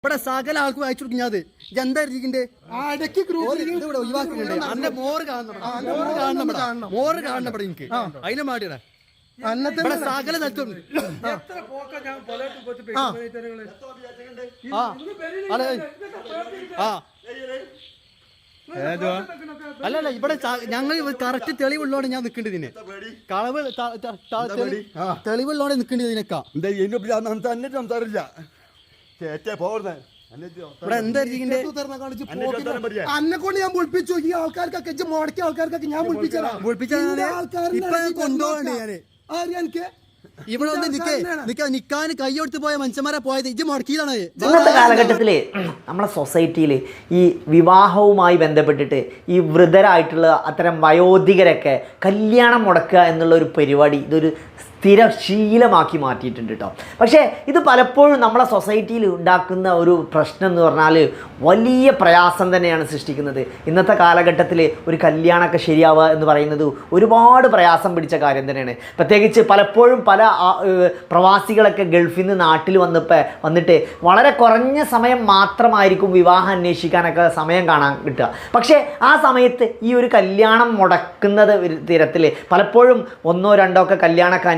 ഇവിടെ സകല ആൾക്കും അയച്ചു കൊടുക്കും ഞാൻ എന്താ ഇരിക്കണ്ടേ ഒഴിവാക്കുന്നുണ്ട് അന്റെ മോറ് കാണണം മോറ് കാണണം ഇവിടെ. മോറ് കാണണം ഇവിടെ എനിക്ക് അതിനെ മാടിയടാ അന്നത്തെ സകല തത്വം ആ ആ അതെ ആ അല്ല അല്ല ഇവിടെ ഞങ്ങൾ കറക്റ്റ് തെളിവുള്ളോടെ ഞാൻ നിൽക്കേണ്ടത് ഇതിന് കളവ് തെളിവുള്ളോടെ നിൽക്കേണ്ടത് ഇതിനൊക്കെ എന്താ എന്നെ തന്നെ സംസാരില്ല ചേച്ചേ പോർന്നെ ഇവിടെ ഞാൻ വിളിപ്പിച്ചു. ഈ ആൾക്കാർക്കൊക്കെ ഇജ്ജ് മുടക്കിയ ആൾക്കാർക്കൊക്കെ ഞാൻ എനിക്ക്? ഇവിടെ വന്ന് നിക്കേ. നിക്ക നിക്കാൻ കൈ കൊടുത്ത് പോയ മനുഷ്യന്മാരെ പോയത് ഇജ്ജ് മുടക്കിയതാണ്. ഇന്നത്തെ കാലഘട്ടത്തിൽ നമ്മളെ സൊസൈറ്റിയിൽ ഈ വിവാഹവുമായി ബന്ധപ്പെട്ടിട്ട് ഈ വൃതരായിട്ടുള്ള അത്തരം വയോധികരൊക്കെ കല്യാണം മുടക്കുക എന്നുള്ള ഒരു പരിപാടി ഇതൊരു സ്ഥിര ശീലമാക്കി മാറ്റിയിട്ടുണ്ട് കേട്ടോ പക്ഷേ ഇത് പലപ്പോഴും നമ്മളെ സൊസൈറ്റിയിൽ ഉണ്ടാക്കുന്ന ഒരു പ്രശ്നം എന്ന് പറഞ്ഞാൽ വലിയ പ്രയാസം തന്നെയാണ് സൃഷ്ടിക്കുന്നത്. ഇന്നത്തെ കാലഘട്ടത്തിൽ ഒരു കല്യാണമൊക്കെ ശരിയാവുക എന്ന് പറയുന്നത് ഒരുപാട് പ്രയാസം പിടിച്ച കാര്യം തന്നെയാണ്. പ്രത്യേകിച്ച് പലപ്പോഴും പല പ്രവാസികളൊക്കെ ഗൾഫിൽ നിന്ന് നാട്ടിൽ വന്നപ്പോൾ വന്നിട്ട് വളരെ കുറഞ്ഞ സമയം മാത്രമായിരിക്കും വിവാഹം അന്വേഷിക്കാനൊക്കെ സമയം കാണാൻ കിട്ടുക. പക്ഷേ ആ സമയത്ത് ഈ ഒരു കല്യാണം മുടക്കുന്നത് തീരത്തിൽ പലപ്പോഴും ഒന്നോ രണ്ടോ ഒക്കെ കല്യാണമൊക്കെ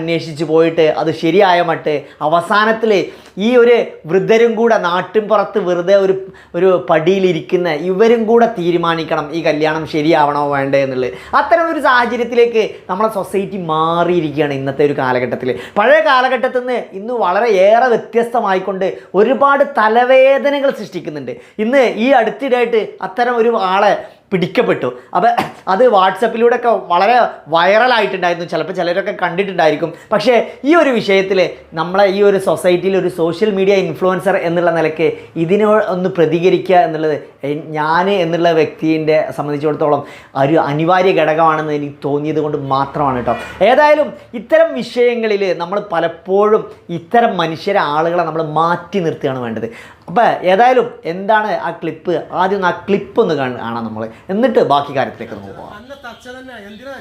പോയിട്ട് അത് ശരിയായ മട്ട് അവസാനത്തിൽ ഈ ഒരു വൃദ്ധരും കൂടെ നാട്ടിൻ പുറത്ത് വെറുതെ ഒരു ഒരു പടിയിലിരിക്കുന്ന ഇവരും കൂടെ തീരുമാനിക്കണം ഈ കല്യാണം ശരിയാവണോ വേണ്ടേ എന്നുള്ളത്. അത്തരം ഒരു സാഹചര്യത്തിലേക്ക് നമ്മളെ സൊസൈറ്റി മാറിയിരിക്കുകയാണ് ഇന്നത്തെ ഒരു കാലഘട്ടത്തിൽ പഴയ കാലഘട്ടത്തിൽ നിന്ന് ഇന്ന് വളരെ ഏറെ വ്യത്യസ്തമായിക്കൊണ്ട് ഒരുപാട് തലവേദനകൾ സൃഷ്ടിക്കുന്നുണ്ട്. ഇന്ന് ഈ അടുത്തിടെയായിട്ട് അത്തരം ഒരു ആളെ പിടിക്കപ്പെട്ടു. അപ്പോൾ അത് വാട്സപ്പിലൂടെ ഒക്കെ വളരെ വൈറലായിട്ടുണ്ടായിരുന്നു. ചിലപ്പോൾ ചിലരൊക്കെ കണ്ടിട്ടുണ്ടായിരിക്കും. പക്ഷേ ഈ ഒരു വിഷയത്തിൽ നമ്മളെ ഈ ഒരു സൊസൈറ്റിയിൽ ഒരു സോഷ്യൽ മീഡിയ ഇൻഫ്ലുവൻസർ എന്നുള്ള നിലയ്ക്ക് ഇതിനോ ഒന്ന് പ്രതികരിക്കുക എന്നുള്ളത് ഞാൻ എന്നുള്ള വ്യക്തിന്റെ സംബന്ധിച്ചിടത്തോളം ഒരു അനിവാര്യ ഘടകമാണെന്ന് എനിക്ക് തോന്നിയത് കൊണ്ട് മാത്രമാണ് കേട്ടോ. ഏതായാലും ഇത്തരം വിഷയങ്ങളിൽ നമ്മൾ പലപ്പോഴും ഇത്തരം മനുഷ്യരെ ആളുകളെ നമ്മൾ മാറ്റി നിർത്തുകയാണ് വേണ്ടത്. അപ്പോൾ ഏതായാലും എന്താണ് ആ ക്ലിപ്പ് ആദ്യം ആ ക്ലിപ്പ് ഒന്ന് കാണ- നമ്മൾ എന്നിട്ട് ബാക്കി കാര്യത്തിലേക്ക് നമുക്ക് പോകാം അന്ന തച്ച തന്നെ എന്തിനാ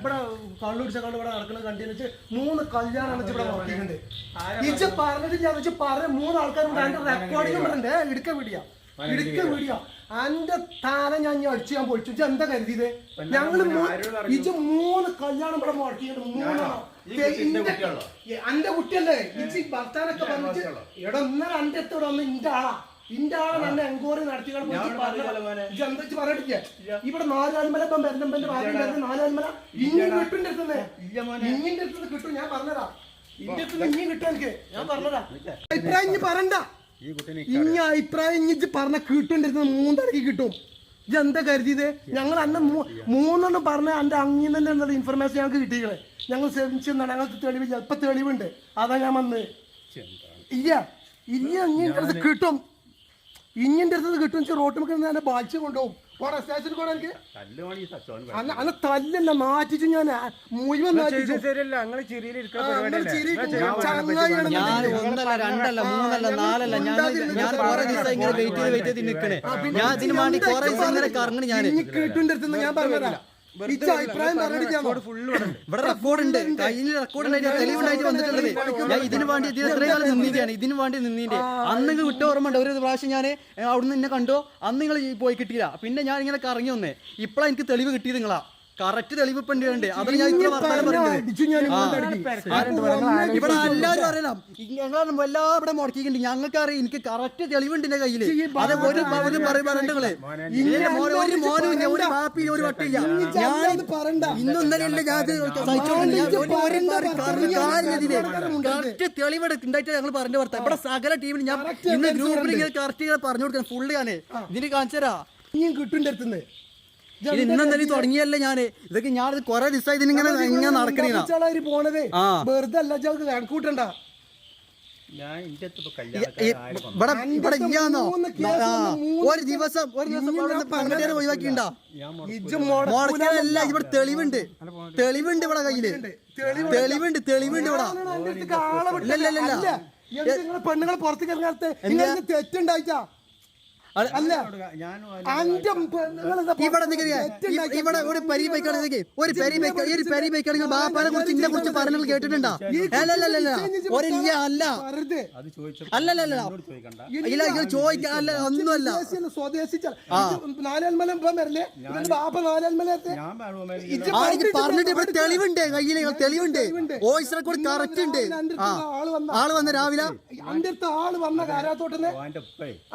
ഇവിടെ കള്ളുടിച്ച കള്ളു ഇവിടെ നടക്കുന്നത് കണ്ടിന്ന് വെച്ച് മൂന്ന് കല്യാണം ഇവിടെ നോക്കിയിട്ടുണ്ട് ഇജ്ജ് പറഞ്ഞിട്ട് ഞാൻ വെച്ച് പറഞ്ഞ മൂന്ന് ആൾക്കാരുണ്ട്. അതിന്റെ റെക്കോർഡിംഗ് ഉണ്ട്. ഇടുക്ക വീടിയ ഇടുക്ക വീടിയ അന്റെ താര ഞാൻ അടിച്ച് ഞാൻ പൊളിച്ചു. ഇജ്ജ് എന്താ കരുതിയത്? ഞങ്ങൾ ഇജ്ജ് മൂന്ന് കല്യാണം ഇവിടെ മുടക്കിയിട്ടുണ്ട് മൂന്നാണോ അന്റെ കുട്ടിയല്ലേ? ഇജ്ജ് ഭർത്താനൊക്കെ പറഞ്ഞിട്ട് എടാ ഇന്നലെ അന്റെ എത്തോടെ ഒന്ന് ഇന്റെ ആളാ. ഇന്റെ ആളെ എന്നെ എൻക്വയറി നടത്തി എന്താ പറഞ്ഞിട്ടില്ല? ഇവിടെ നാലാൽമല ഇപ്പം ഭാഗം വരുന്ന നാലാൽമല ഇനി കിട്ടും അടുത്തുനിന്ന് ഇഞ്ഞിന്റെ കിട്ടും ഞാൻ പറഞ്ഞതാ. ഇന്റെ അടുത്ത് ഇനിയും കിട്ടും എനിക്ക്. ഞാൻ പറഞ്ഞതാ. അഭിപ്രായം ഇനി പറയണ്ട. ഇനി അഭിപ്രായം ഇനി ഇജ്ജ് പറഞ്ഞ കിട്ടും മൂന്നരക്ക് കിട്ടും. ഇത് എന്താ കരുതിയത്? ഞങ്ങൾ അന്ന് മൂന്നെണ്ണം പറഞ്ഞ എന്റെ അങ്ങിൽ തന്നെ എന്നുള്ള ഇൻഫർമേഷൻ ഞങ്ങൾക്ക് കിട്ടിയത് ഞങ്ങൾ ശ്രമിച്ചെന്നാണ് ഞങ്ങൾക്ക് തെളിവ് ഇപ്പൊ തെളിവുണ്ട്. അതാ ഞാൻ വന്ന്. ഇല്ല. ഇല്ല അങ്ങനെ കിട്ടും. ഇഞ്ഞിന്റെ അടുത്ത് കിട്ടും വെച്ചാൽ റോട്ടുമൊക്കെ എന്നെ ബാധിച്ചു കൊണ്ടുപോകും. സ്റ്റേഷനിൽ കൂടെ എനിക്ക്. അല്ല അല്ല തല്ലല്ല നാറ്റിച്ചു ഞാൻ മുഴുവൻ നാറ്റിച്ചു ഞാൻ ഒന്നല്ല രണ്ടല്ല മൂന്നല്ല നാലല്ല ഞാൻ ഞാൻ കുറെ ദിവസം ഇങ്ങനെ വെയിറ്റ് ചെയ്ത് വെയിറ്റ് ചെയ്ത് നിൽക്കണേ ഞാൻ ഇതിന് വേണ്ടി കുറെ ദിവസം ഇങ്ങനെ കറങ്ങണ ഞാൻ ഇനി കേട്ടുന്റെ അടുത്ത് ഞാൻ പറഞ്ഞതാ ഇവിടെ റെക്കോർഡ് ഉണ്ട്. കയ്യിൽ റെക്കോർഡ് ഉണ്ടായിട്ട് തെളിവുണ്ടായിട്ട് വന്നിട്ടുള്ളത്. ഞാൻ ഇതിന് വേണ്ടി ഇതിന് എത്രയും കാലം നിന്നിട്ടാണ് ഇതിന് വേണ്ടി നിന്നിട്ട് അന്ന് നിങ്ങൾ വിട്ട ഓർമ്മ ഉണ്ട് ഒരു പ്രാവശ്യം ഞാൻ അവിടുന്ന് എന്നെ കണ്ടോ. അന്ന് നിങ്ങൾ പോയി കിട്ടിയില്ല. പിന്നെ ഞാൻ ഇങ്ങനെ കറങ്ങി വന്നേ. ഇപ്പഴാ എനിക്ക് തെളിവ് കിട്ടിയത് നിങ്ങളാ. കറക്റ്റ് തെളിവ് വേണ്ടേ അതിന് അതിൽ ഞാൻ ഇത്ര വർത്താനം പറയുന്നത് ഇവിടെ എല്ലാവരും അറിയണം. എല്ലാം ഇവിടെ മുടക്കിയിട്ടുണ്ട്. ഞങ്ങൾക്ക് അറിയാം എനിക്ക് കറക്റ്റ് തെളിവുണ്ട് എന്റെ കയ്യിൽ. അത് ഒരു ഒരു പറയണ്ടങ്ങൾ ഒരു മോനും ഒരു ഹാപ്പി ഒരു വട്ടില്ല ഞാൻ ഇന്നൊന്നല്ല ഞാൻ. കറക്റ്റ് തെളിവെടുക്കുണ്ടായിട്ട് ഞങ്ങൾ പറഞ്ഞു വർത്താം ഇവിടെ സകല ടീമിൽ ഞാൻ ഇന്ന് ഗ്രൂപ്പിൽ ഇങ്ങനെ കറക്റ്റ് പറഞ്ഞു കൊടുക്കാൻ ഫുള്ള് ഞാൻ ഇതിന് കാണിച്ചരാ ഇനിയും കിട്ടുന്റെ അടുത്തുനിന്ന്. ഇത് തുടങ്ങിയല്ലേ ഞാൻ. ഇതൊക്കെ ഞാൻ കൊറേ ദിവസമായി ഇതിനിങ്ങനെ ഇങ്ങനെ നടക്കണീന. പോണതേ. വെറുതെ അല്ല കണക്കൂട്ടണ്ട ഞാൻ ഒരു ദിവസം ഒരു ദിവസം ഒഴിവാക്കിണ്ടാ? ഇവിടെ തെളിവുണ്ട്. തെളിവുണ്ട് ഇവിടെ കയ്യിൽ. തെളിവുണ്ട്. തെളിവുണ്ട്. ഇവിടെ. ഇല്ല, പെണ്ണുങ്ങളെ പുറത്തേക്ക് ഇറങ്ങാത്ത തെറ്റുണ്ടായിട്ടാ. അല്ല. ഇവിടെ ഇവിടെ ഒരു പരി ബൈക്കാണെങ്കിൽ ഒരു പെരി ബൈക്ക് ഒരു പെരി ബൈക്കാണെങ്കിൽ ബാപ്പാനെ കുറിച്ച് ഇന്നെ കുറിച്ച് പറഞ്ഞു കേട്ടിട്ടുണ്ടോ? അല്ലല്ലല്ല ഒരു അല്ല. അല്ലല്ലല്ല ഇല്ല ഇത് ചോദിക്കാൻ അല്ല ഒന്നുമല്ല ആ. പറഞ്ഞിട്ട് ഇവിടെ തെളിവുണ്ട്. കയ്യിൽ തെളിവുണ്ട്. വോയിസ് റെക്കോർഡ് കറക്റ്റ് ഉണ്ട്. ആ. ആൾ വന്ന ആൾ വന്ന രാവിലെ? ആൾ വന്ന കാരാത്തോട്ടന്ന്?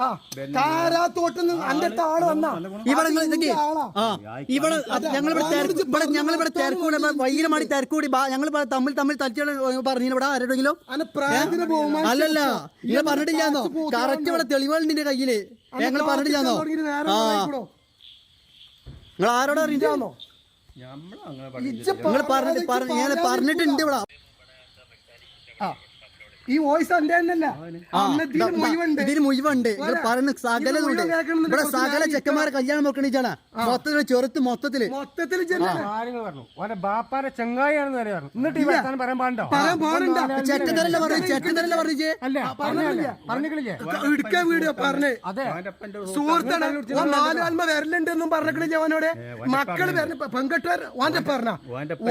അവന്റെ ഉപ്പേ ആ കാരാത്തോട്ടന്ന് അന്റെ അടുത്ത് ആൾ വന്നാ. ഇവിടെ നിങ്ങൾ ഇതൊക്കെ ആ ഇവിടെ ഞങ്ങൾ ഇവിടെ തിരക്ക് ഇവിടെ ഞങ്ങൾ ഇവിടെ തിരക്കൂടെ വൈകിട്ട് മാടി തിരക്കൂടി ഞങ്ങൾ തമ്മിൽ തമ്മിൽ തച്ചിയാണ് പറഞ്ഞു ഇവിടെ ആരോടെങ്കിലും? അന്റെ പ്രായത്തിന് ബഹുമാനിച്ച് അല്ലല്ല നിങ്ങൾ പറഞ്ഞിട്ടില്ലാന്നോ? കറക്റ്റ് ഇവിടെ തെളിവുണ്ട് നിന്റെ കയ്യിൽ ഞങ്ങൾ പറഞ്ഞിട്ടില്ലാന്നോ? ആ. നിങ്ങൾ ആരോടാ അറിയില്ലാന്നോ? ഞങ്ങൾ പറഞ്ഞിട്ട് ഞാൻ പറഞ്ഞിട്ടുണ്ട് ഇവിടെ. ആ. ഈ വോയിസ് എന്റെ തന്നെയല്ല. അന്ന് ഇതിന് മുഴുവുണ്ട്. സകലതുണ്ട് മുഴുവൻ കേൾക്കണമെന്നുണ്ടെങ്കിൽ ഇവിടെ സകല ചെക്കന്മാരെ കല്യാണം നോക്കണിച്ചാണ് മൊത്തത്തിൽ ചെറുത്ത് മൊത്തത്തിൽ. മൊത്തത്തിൽ കാര്യങ്ങൾ പറഞ്ഞു. ഓന്റെ ബാപ്പാരെ ചെങ്ങായിയാണെന്ന് വരെ പറഞ്ഞു. എന്നിട്ട് ഈ വർത്താനം പറയാൻ പാടോ പറയാൻ പാടുണ്ട? ചെക്കത്തരല്ല പറഞ്ഞു? ചെക്കത്തരല്ല പറഞ്ഞു അല്ല പറഞ്ഞില്ലേ. പറഞ്ഞിട്ടില്ലേ ഇടുക്ക വീഡിയോ പറഞ്ഞേ. അതെ. അവന്റെ അപ്പന്റെ സുഹൃത്താണ് ഓൻ നാല് ആൽമ വരലുണ്ട് എന്നും പറഞ്ഞിട്ട് അവനോട്. മക്കൾ വരണ പെൺകെട്ടുകാർ ഓന്റെ പറഞ്ഞ.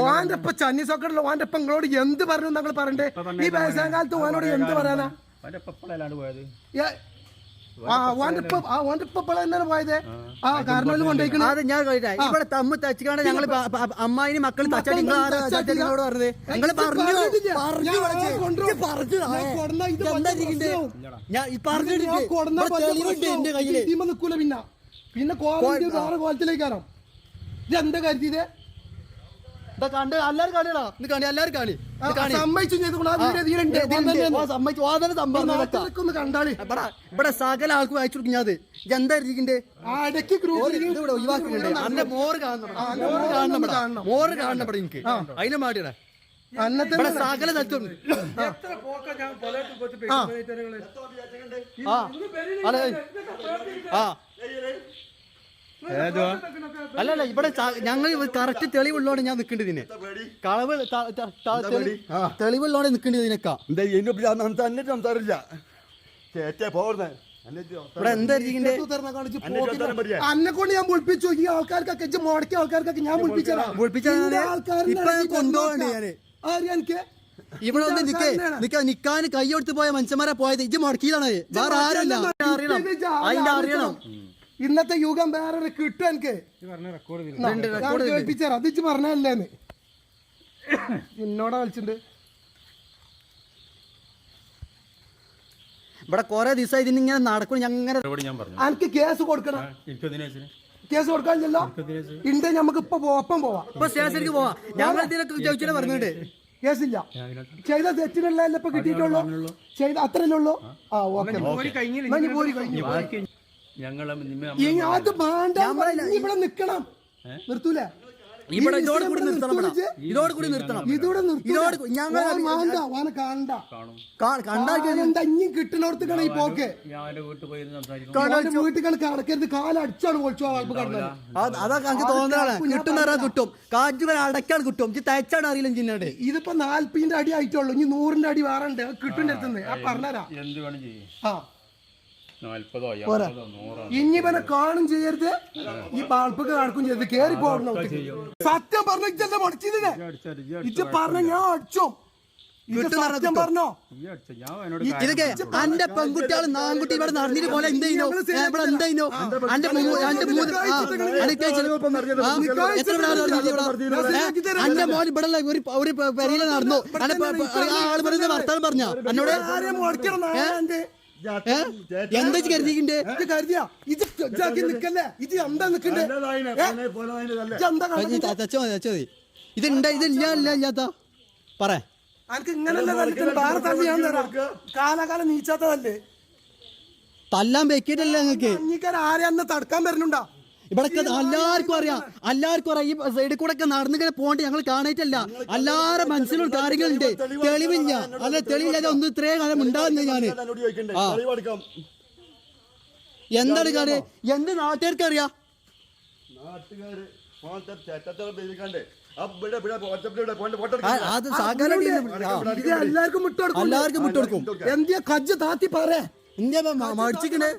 ഓന്റെ ഇപ്പൊ ചന്നി സോക്കറിൽ ഓന്റെ ഇപ്പൊ നിങ്ങളോട് എന്ത് പറഞ്ഞു ഞങ്ങൾ പറഞ്ഞേ ഈ വയസ്സാം ഓനോട് എന്ത് പറയാനാ? ഇവിടെ തമ്മ് തച്ചിക്കാണ് ഞങ്ങൾ അമ്മായിന് മക്കൾ തച്ചാടി നിങ്ങളോട് പറഞ്ഞത്? നിങ്ങൾ പറഞ്ഞു പിന്നെ കോലത്തിലേക്കാണോ ഇത് എന്താ കരുതിയത്? ഇതാ കണ്ട് എല്ലാരും കാണിയടാ. ഇത് കാണി എല്ലാരും കാണി. ഇവിടെ സകല ആൾക്കും അയച്ചു കൊടുക്കും ഞാൻ എന്താ ഇരിക്കണ്ടേ? ഒഴിവാക്കുന്നുണ്ട്. അന്റെ മോറ് കാണണം. മോറ് കാണണം. എനിക്ക്. അതിനെ മാറ്റിയടാ. അന്നത്തെ സകല തത്വം ആ. ആ. അല്ല അല്ലല്ല ഇവിടെ ഞങ്ങൾ കറക്റ്റ് തെളിവുള്ളോടെ ഞാൻ നിൽക്കേണ്ടത് ഇതിനെ. കളവ് തെളിവുള്ളോടെ നിൽക്കേണ്ടത് ഇതിനൊക്കെ. സംസാരില്ല ചേച്ചാ പോർന്നെ അന്നെ കൊണ്ട് ഞാൻ വിളിപ്പിച്ചു. ഈ ആൾക്കാർക്കൊക്കെ മുടക്കിയ ആൾക്കാർക്കൊക്കെ ഞാൻ ഇവിടെ ഒന്ന് നിക്കേ. നിക്ക. നിക്കാൻ കൈ കൊടുത്ത് പോയ മനുഷ്യന്മാരെ പോയത്. ഇജ്ജ് മുടക്കിയതാണ് വേറെ ആരല്ല അറിയണം. അതിന്റെ അറിയണം. ഇന്നത്തെ യുഗം വേറെ കിട്ടും എനിക്ക്. പറഞ്ഞ റെക്കോർഡ് രണ്ട് ഞാൻ record ഉണ്ട്. കേൾപ്പിച്ചാ അത് ഇജ്ജ് പറഞ്ഞല്ലേന്ന് എന്നോടാ കളിച്ചിട്ടുണ്ട് ഇവിടെ കുറെ ദിവസം ഇതിനിങ്ങനെ നടക്കും ഞങ്ങനെ ഞാൻ പറഞ്ഞു. എനിക്ക് കേസ് കൊടുക്കണം. കേസ് കൊടുക്കാനില്ലല്ലോ? ഉണ്ട് നമുക്ക് ഇപ്പൊ ഒപ്പം പോവാം. ഇപ്പൊ സ്റ്റേഷനിലേക്ക് പോവാ. ഞങ്ങൾ ഇതിനൊക്കെ ചോദിച്ചിട്ട് പറഞ്ഞിട്ട് കേസില്ല. ചെയ്ത തെറ്റിനുള്ള ഇപ്പൊ കിട്ടിയിട്ടുള്ളൂ? ചെയ്ത അത്രയല്ലേ ഉള്ളൂ? ആ ഓക്കെ. പോരി കഴിഞ്ഞു. ഞങ്ങളെ അത് വേണ്ട ഇനി ഇവിടെ നിക്കണം. നിർത്തൂലേ. ഇവിടെ ഈ ഇതോട് കൂടി നിർത്തണം. ഇതോട് കൂടി നിർത്തണം. ഇതോടെ. ഇതോട് ഞങ്ങൾ ഓനെ കാണണ്ട. ഇനി ഈ പോക്ക്? വീട്ടിൽ കടക്കരുത്. കാലടിച്ചാണ് പൊളിച്ചോ കിട്ടുന്ന പറയാൻ കിട്ടും. കാറ്റുകൾ അടക്കാണ് കിട്ടും. ഇത് തയ്ച്ചാണ് അറിയില്ല ചിന്നോട് ഇതിപ്പോ നാല്പതിന്റെ അടി ആയിട്ടുള്ളൂ. ഇനി നൂറിന്റെ അടി വേറെ ഉണ്ട്. കിട്ടുന്ന അടുത്തുനിന്ന്. ആ പറഞ്ഞരാ എന്ത് വേണം ചെയ്യും? ആ. നാല്പതോ പോരാ. അമ്പതോ നൂറോ ഇനി ഇവനെ കാണും ചെയ്യരുത്. ഈ ബാൾപ്പൊക്കെ നടക്കും ചെയ്യരുത്. കേറി പോകണം സത്യം പറഞ്ഞ ഇജ്ജല്ലേ മടിച്ചതിനെ ഇജ്ജ് പറഞ്ഞ ഞാൻ അടിച്ചോ. പറഞ്ഞോ ഇതൊക്കെ അന്റെ പെൺകുട്ടികൾ നാൻകുട്ടി ഇവിടെ നടന്നിട്ട് പോലെ എന്തെയ്യോ ഇവിടെ എന്തെയ്യോ അന്റെ മൂന്ന്? അന്റെ മോൻ ഇവിടെ ഒരു ഒരു പെരയില നടന്നു. ആൾ പറയുന്ന വർത്താനം പറഞ്ഞ? എന്നോട് എന്താ ഇജ്ജ് ഇത് കരുതിയാ? ഇത് ഇതാക്കി നിക്കല്ലേ? ഇത് എന്താ നിക്കണ്ടേ? ഇത് ഇണ്ട ഇത് ഇല്ല ഇല്ല ഇല്ലാത്ത? പറ. അനക്ക് ഇങ്ങനല്ലേ തന്നിട്ട്? വേറെ തല്ലി ഞാൻ തരാം. കാലാകാലം നീച്ചാത്തതല്ലേ? തല്ലാൻ വെക്കിട്ടല്ലേ അഞ്ഞിക്കാർ ആരെ അന്ന് തടുക്കാൻ വരുന്നുണ്ടാ? ഇവിടെ എല്ലാവർക്കും അറിയാം. എല്ലാവർക്കും അറിയാം. ഈ സൈഡിൽ കൂടെ ഒക്കെ നടന്നിങ്ങനെ പോകേണ്ട ഞങ്ങൾ കാണായിട്ടല്ല എല്ലാവരുടെ മനസ്സിലും കാര്യങ്ങളുണ്ട്. തെളിവില്ല. അല്ല തെളിവില്ലാതെ ഒന്നും ഇത്രയും കാലം ഉണ്ടാകുന്നത് ഞാൻ. എന്താണ് കാര്യം? എന്ത് നാട്ടുകാർക്ക് അറിയാം അത് സകല എല്ലാവർക്കും വിട്ടുകൊടുക്കും എല്ലാവർക്കും വിട്ടുകൊടുക്കും എന്തിയാ കജ്ജ് താത്തി പറ. ഇന്ത്യ മടിച്ചിക്കണേ.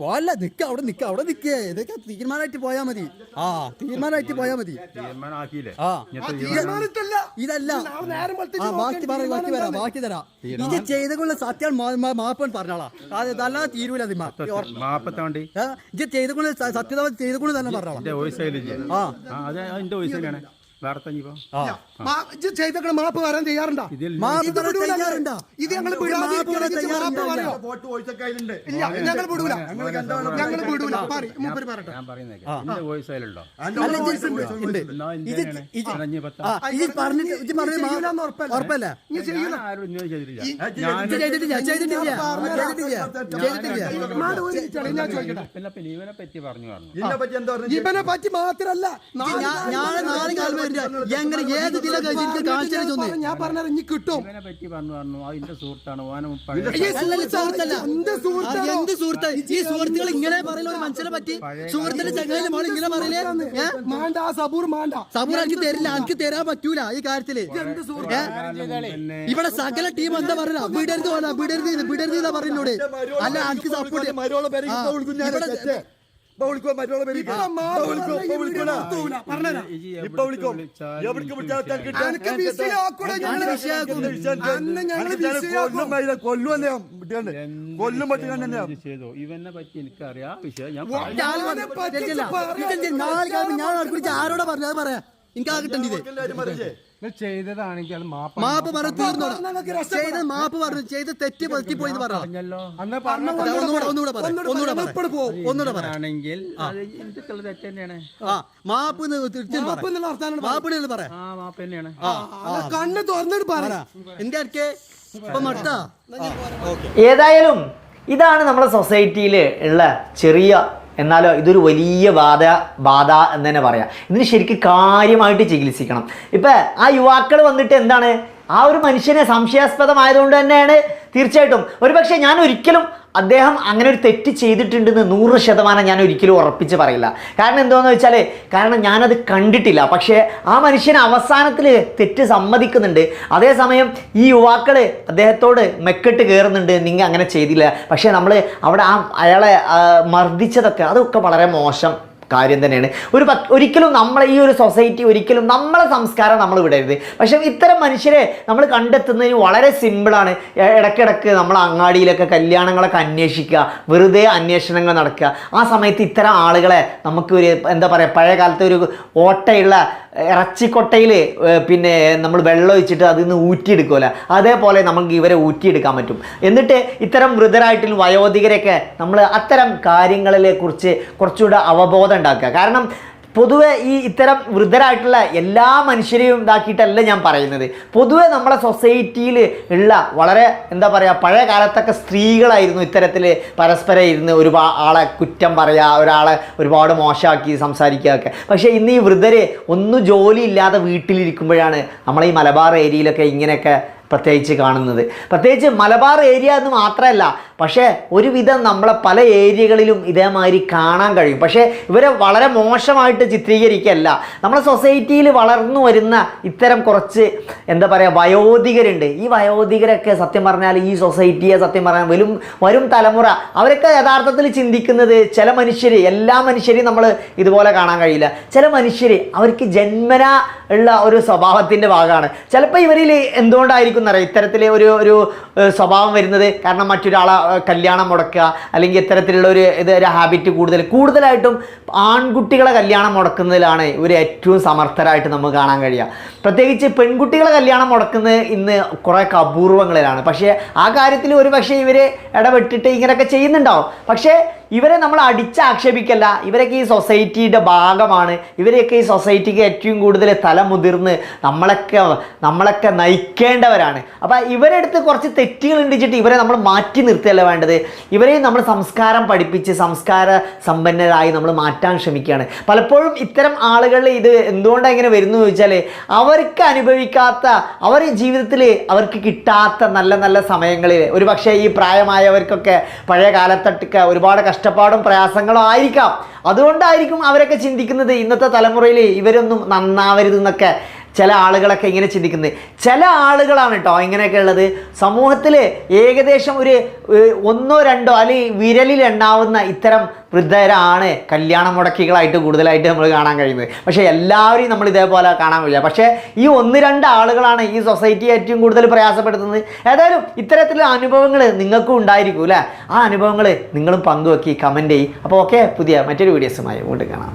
പോല്ല നിക്ക അവിടെ നിക്ക അവിടെ നിക്കേ. ഇതൊക്കെ തീരുമാനമായിട്ട് പോയാ മതി. ആ തീരുമാനമായിട്ട് പോയാ മതി. ഇതല്ല. ആ ബാക്കി പറ ബാക്കി വരാം ബാക്കി തരാം. ഇത് ചെയ്തുകൊള്ള സത്യം മാപ്പൻ പറഞ്ഞോളാ. അത് അല്ലാതെ തീരൂല മാപ്പത്തോണ്ടി? ഇത് ചെയ്തുകൊണ്ട് സത്യത ചെയ്തുകൊണ്ട് തന്നെ പറഞ്ഞോളാം. ആ. ചെയ്തേക്കണ മാപ്പ് വരാൻ തയ്യാറുണ്ടോ. മാപ്പ് ഇത് ഞങ്ങൾ ഇല്ല ഞങ്ങൾ വിടൂല. ഞങ്ങൾ വിടൂല. ഇവനെ പറ്റി പറഞ്ഞു പറഞ്ഞു ഇതിനെ പറ്റി എന്താ പറഞ്ഞു? ഇവനെ പറ്റി മാത്രല്ല. ഞാൻ- നാല് നാളെ കാലം വരില്ല എങ്ങനെ ഏത് ഇതിലെ കഴിച്ചിട്ട് കാണിച്ചു ചെന്ന് ഞാൻ പറഞ്ഞത് ഇനി കിട്ടും ഇവനെ പറ്റി പറഞ്ഞു പറഞ്ഞു. ആ എന്റെ സുഹൃത്താണ് ഓനും ഈ അല്ലല്ല, സുഹൃത്തല്ല. എന്ത് ആ, സുഹൃത്താണോ? എന്ത് സുഹൃത്ത്? ഈ സുഹൃത്തുക്കൾ ഇങ്ങനെ പറയുന്ന ഒരു മനുഷ്യനെ പറ്റി സുഹൃത്തിന്റെ ചങ്ങായിന്റെ മോൾ ഇങ്ങനെ പറയില്ലേ? ഏ? മാണ്ട ആ സബൂർ മാണ്ട. സബൂർ എനിക്ക് തരില്ല എനിക്ക് തരാൻ പറ്റൂല ഈ കാര്യത്തിൽ. ഏ? പിന്നെ ഇവിടെ സകല ടീം എന്താ പറയുക വിടരുത് വേണ്ട വിടരുത് ഇത്, വിടരുത് പറയുന്നോട് അല്ല എനിക്ക് സപ്പോർട്ട് മരോളെ പേര് ഇവിടെ- തെറ്റേ. ഇപ്പൊ വിളിക്കോ ഇപ്പൊ വിളിക്കും ഇപ്പൊ എവിടേക്ക് വിളിച്ചാൽ. കൊല്ലും പറ്റി തന്നെ ഇത് ചെയ്തു ഇവനെ പറ്റി എനിക്കറിയാം. വിഷയം ഞാൻ ആരോടാ പറഞ്ഞത്? അത് പറയാ. എനിക്ക് ആ ചെയ്തതാണെങ്കിൽ അത് മാപ്പ് മാപ്പ് പറ തീർന്നോടാ പറഞ്ഞതൊക്കെ മാപ്പ് പറഞ്ഞു ചെയ്ത് തെറ്റ് പറ്റി പോയി പറ. പറഞ്ഞല്ലോ. അന്ന് പറഞ്ഞ അതാ, ഒന്നുകൂടെ ഒന്നുകൂടെ പറ. ഒന്നുകൂടെ ഒന്നുകൂടെ പറയാം. പറ. ഒന്നുകൂടെ പറ. ആണെങ്കിൽ അത് എനിക്കുള്ള തെറ്റ് തന്നെയാണ്. ആ മാപ്പ് എന്ന് മാപ്പ് ആ മാപ്പ് തന്നെയാണ്. കണ്ണ് തുറന്നിട്ട് പറ. എന്റെ അടുക്കെ ഏതായാലും ഇതാണ് നമ്മുടെ സൊസൈറ്റിയിൽ ഉള്ള ചെറിയ എന്നാലോ ഇതൊരു വലിയ ബാധ ബാധ എന്ന് തന്നെ പറയാം. ഇതിന് ശരിക്കും കാര്യമായിട്ട് ചികിത്സിക്കണം. ഇപ്പം ആ യുവാക്കൾ വന്നിട്ട് എന്താണ്? ആ ഒരു മനുഷ്യനെ സംശയാസ്പദമായതുകൊണ്ട് തന്നെയാണ് തീർച്ചയായിട്ടും. ഒരുപക്ഷെ ഞാൻ ഒരിക്കലും അദ്ദേഹം അങ്ങനെ ഒരു തെറ്റ് ചെയ്തിട്ടുണ്ടെന്ന് നൂറ് ശതമാനം ഞാൻ ഒരിക്കലും ഉറപ്പിച്ച് പറയില്ല. കാരണം എന്താണെന്ന് വെച്ചാൽ കാരണം ഞാനത് കണ്ടിട്ടില്ല. പക്ഷേ ആ മനുഷ്യൻ അവസാനത്തിൽ തെറ്റ് സമ്മതിക്കുന്നുണ്ട്. അതേസമയം ഈ യുവാക്കൾ അദ്ദേഹത്തോട് മെക്കെട്ട് കയറുന്നുണ്ട് നിങ്ങൾ അങ്ങനെ ചെയ്തില്ല. പക്ഷേ നമ്മൾ അവിടെ ആ അയാളെ മർദ്ദിച്ചതൊക്കെ അതൊക്കെ വളരെ മോശം. കാര്യം തന്നെയാണ്. ഒരു ഒരിക്കലും നമ്മളെ ഈ ഒരു സൊസൈറ്റി ഒരിക്കലും നമ്മളെ സംസ്കാരം നമ്മൾ വിടരുത്. പക്ഷേ ഇത്തരം മനുഷ്യരെ നമ്മൾ കണ്ടെത്തുന്നതിന് വളരെ സിമ്പിളാണ് ഇടയ്ക്കിടയ്ക്ക് നമ്മൾ അങ്ങാടിയിലൊക്കെ കല്യാണങ്ങളൊക്കെ അന്വേഷിക്കുക വെറുതെ അന്വേഷണങ്ങൾ നടക്കുക. ആ സമയത്ത് ഇത്തരം ആളുകളെ നമുക്ക് ഒരു എന്താ പറയുക പഴയ കാലത്തെ ഒരു ഓട്ടയുള്ള ഇറച്ചിക്കൊട്ടയിൽ പിന്നെ നമ്മൾ വെള്ളം ഒഴിച്ചിട്ട് അതിൽ നിന്ന് ഊറ്റിയെടുക്കുമല്ലോ അതേപോലെ നമുക്ക് ഇവരെ ഊറ്റിയെടുക്കാൻ പറ്റും. എന്നിട്ട് ഇത്തരം വൃദ്ധരായിട്ടുള്ള വയോധികരെയൊക്കെ നമ്മൾ അത്തരം കാര്യങ്ങളിലെ കുറിച്ച് കുറച്ചുകൂടെ അവബോധം ഉണ്ടാക്കുക. കാരണം പൊതുവെ ഈ ഇത്തരം വൃദ്ധരായിട്ടുള്ള എല്ലാ മനുഷ്യരെയും ഇതാക്കിയിട്ടല്ല ഞാൻ പറയുന്നത്. പൊതുവെ നമ്മുടെ സൊസൈറ്റിയിൽ ഉള്ള വളരെ എന്താ പറയുക പഴയ കാലത്തൊക്കെ സ്ത്രീകളായിരുന്നു ഇത്തരത്തിൽ പരസ്പരം ഇരുന്ന് ഒരു ആളെ കുറ്റം പറയുക ഒരാളെ ഒരുപാട് മോശമാക്കി സംസാരിക്കുകയൊക്കെ പക്ഷേ ഇന്ന് ഈ വൃദ്ധർ ഒന്നും ജോലിയില്ലാതെ വീട്ടിലിരിക്കുമ്പോഴാണ് നമ്മളെ ഈ മലബാർ ഏരിയയിലൊക്കെ ഇങ്ങനെയൊക്കെ പ്രത്യേകിച്ച് കാണുന്നത്. പ്രത്യേകിച്ച് മലബാർ ഏരിയ എന്ന് മാത്രമല്ല പക്ഷേ ഒരുവിധം നമ്മളെ പല ഏരിയകളിലും ഇതേമാതിരി കാണാൻ കഴിയും. പക്ഷേ ഇവരെ വളരെ മോശമായിട്ട് ചിത്രീകരിക്കല്ല. നമ്മുടെ സൊസൈറ്റിയിൽ വളർന്നു വരുന്ന ഇത്തരം കുറച്ച് എന്താ പറയുക വയോധികരുണ്ട്. ഈ വയോധികരൊക്കെ സത്യം പറഞ്ഞാൽ ഈ സൊസൈറ്റിയെ സത്യം പറഞ്ഞാൽ വരും വരും തലമുറ അവരൊക്കെ യഥാർത്ഥത്തിൽ ചിന്തിക്കുന്നത് ചില മനുഷ്യർ എല്ലാ മനുഷ്യരെയും നമ്മൾ ഇതുപോലെ കാണാൻ കഴിയില്ല. ചില മനുഷ്യർ അവർക്ക് ജന്മന ഉള്ള ഒരു സ്വഭാവത്തിന്റെ ഭാഗമാണ്. ചിലപ്പോൾ ഇവരിൽ എന്തുകൊണ്ടായിരിക്കും എന്നറിയാം? ഇത്തരത്തിലെ ഒരു ഒരു സ്വഭാവം വരുന്നത്. കാരണം മറ്റൊരാളെ കല്യാണം മുടക്കുക അല്ലെങ്കിൽ ഇത്തരത്തിലുള്ള ഒരു ഇത് ഒരു ഹാബിറ്റ് കൂടുതൽ. കൂടുതലായിട്ടും ആൺകുട്ടികളെ കല്യാണം മുടക്കുന്നതിലാണ് ഇവർ ഏറ്റവും സമർത്ഥരായിട്ട് നമുക്ക് കാണാൻ കഴിയുക. പ്രത്യേകിച്ച് പെൺകുട്ടികളെ കല്യാണം മുടക്കുന്നത് ഇന്ന് കുറേ അപൂർവങ്ങളിലാണ് പക്ഷേ ആ കാര്യത്തിൽ ഒരു പക്ഷേ ഇവർ ഇടപെട്ടിട്ട് ഇങ്ങനെയൊക്കെ ചെയ്യുന്നുണ്ടാവും. പക്ഷേ ഇവരെ നമ്മൾ അടിച്ചാക്ഷേപിക്കല്ല. ഇവരൊക്കെ ഈ സൊസൈറ്റിയുടെ ഭാഗമാണ്. ഇവരെയൊക്കെ ഈ സൊസൈറ്റിക്ക് ഏറ്റവും കൂടുതൽ തല മുതിർന്ന് നമ്മളൊക്കെ നമ്മളൊക്കെ നയിക്കേണ്ടവരാണ്. അപ്പോൾ ഇവരെടുത്ത് കുറച്ച് തെറ്റുകൾ ഉണ്ടിച്ചിട്ട് ഇവരെ നമ്മൾ മാറ്റി നിർത്തുകയല്ല വേണ്ടത്? ഇവരെയും നമ്മൾ സംസ്കാരം പഠിപ്പിച്ച് സംസ്കാര സമ്പന്നരായി നമ്മൾ മാറ്റാൻ ശ്രമിക്കുകയാണ്. പലപ്പോഴും ഇത്തരം ആളുകളിൽ ഇത് എന്തുകൊണ്ടാണ് ഇങ്ങനെ വരുന്നു ചോദിച്ചാൽ അവർക്ക് അനുഭവിക്കാത്ത അവർ ജീവിതത്തിൽ അവർക്ക് കിട്ടാത്ത നല്ല നല്ല സമയങ്ങളിൽ ഒരു പക്ഷേ ഈ പ്രായമായവർക്കൊക്കെ പഴയ കാലത്തൊക്കെ ഒരുപാട് കഷ്ടപ്പാടും പ്രയാസങ്ങളും ആയിരിക്കാം. അതുകൊണ്ടായിരിക്കും അവരൊക്കെ ചിന്തിക്കുന്നത് ഇന്നത്തെ തലമുറയിൽ ഇവരൊന്നും നന്നാവരുതെന്നൊക്കെ. ചില ആളുകളൊക്കെ ഇങ്ങനെ ചിന്തിക്കുന്നത്. ചില ആളുകളാണ് കേട്ടോ ഇങ്ങനെയൊക്കെ ഉള്ളത്. സമൂഹത്തിൽ ഏകദേശം ഒരു ഒന്നോ രണ്ടോ അല്ലെങ്കിൽ വിരലിൽ എണ്ണാവുന്ന ഇത്തരം വൃദ്ധരാണ് കല്യാണ മുടക്കികളായിട്ട് കൂടുതലായിട്ട് നമ്മൾ കാണാൻ കഴിയുന്നത്. പക്ഷേ എല്ലാവരെയും നമ്മൾ ഇതേപോലെ കാണാൻ കഴിയില്ല പക്ഷേ ഈ ഒന്ന് രണ്ട് ആളുകളാണ് ഈ സൊസൈറ്റി ഏറ്റവും കൂടുതൽ പ്രയാസപ്പെടുത്തുന്നത്. ഏതായാലും ഇത്തരത്തിലുള്ള അനുഭവങ്ങൾ നിങ്ങൾക്കും ഉണ്ടായിരിക്കും അല്ലേ ആ അനുഭവങ്ങൾ നിങ്ങളും പങ്കുവെക്കി കമന്റ് ചെയ്യും. അപ്പോൾ ഓക്കെ പുതിയ മറ്റൊരു വീഡിയോസുമായി വീണ്ടും കാണാം.